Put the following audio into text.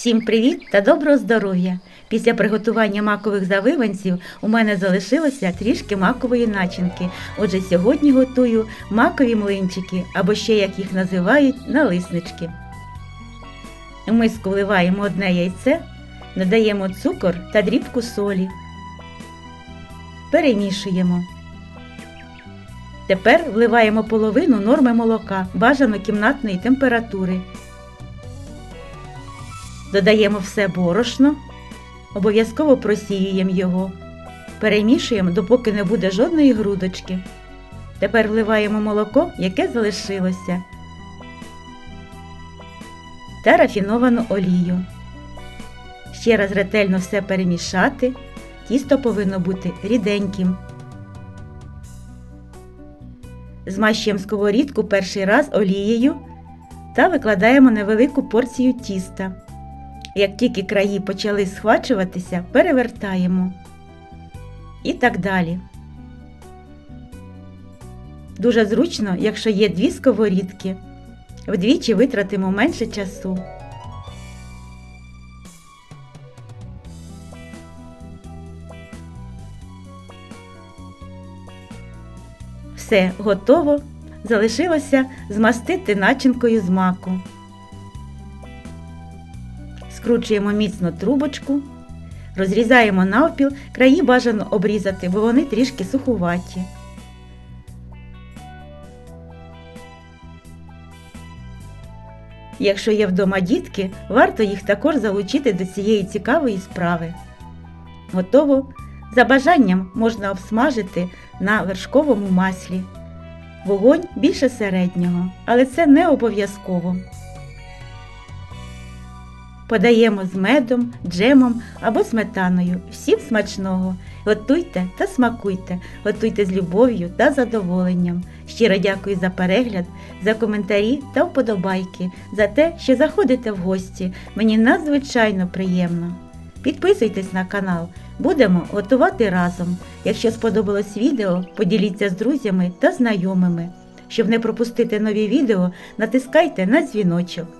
Всім привіт та доброго здоров'я! Після приготування макових завиванців у мене залишилося трішки макової начинки. Отже, сьогодні готую макові млинчики, або ще як їх називають налиснички. У миску вливаємо одне яйце, додаємо цукор та дрібку солі. Перемішуємо. Тепер вливаємо половину норми молока бажано кімнатної температури. Додаємо все борошно, обов'язково просіюємо його, перемішуємо, допоки не буде жодної грудочки. Тепер вливаємо молоко, яке залишилося, та рафіновану олію. Ще раз ретельно все перемішати. Тісто повинно бути ріденьким. Змащуємо сковорідку перший раз олією та викладаємо невелику порцію тіста. Як тільки краї почали схвачуватися, перевертаємо. І так далі. Дуже зручно, якщо є дві сковорідки. Вдвічі витратимо менше часу. Все готово. Залишилося змастити начинкою з маку. Скручуємо міцно трубочку, розрізаємо навпіл, краї бажано обрізати, бо вони трішки сухуваті. Якщо є вдома дітки, варто їх також залучити до цієї цікавої справи. Готово. За бажанням можна обсмажити на вершковому маслі. Вогонь більше середнього, але це не обов'язково. Подаємо з медом, джемом або сметаною. Всім смачного! Готуйте та смакуйте, готуйте з любов'ю та задоволенням. Щиро дякую за перегляд, за коментарі та вподобайки, за те, що заходите в гості. Мені надзвичайно приємно. Підписуйтесь на канал, будемо готувати разом. Якщо сподобалось відео, поділіться з друзями та знайомими. Щоб не пропустити нові відео, натискайте на дзвіночок.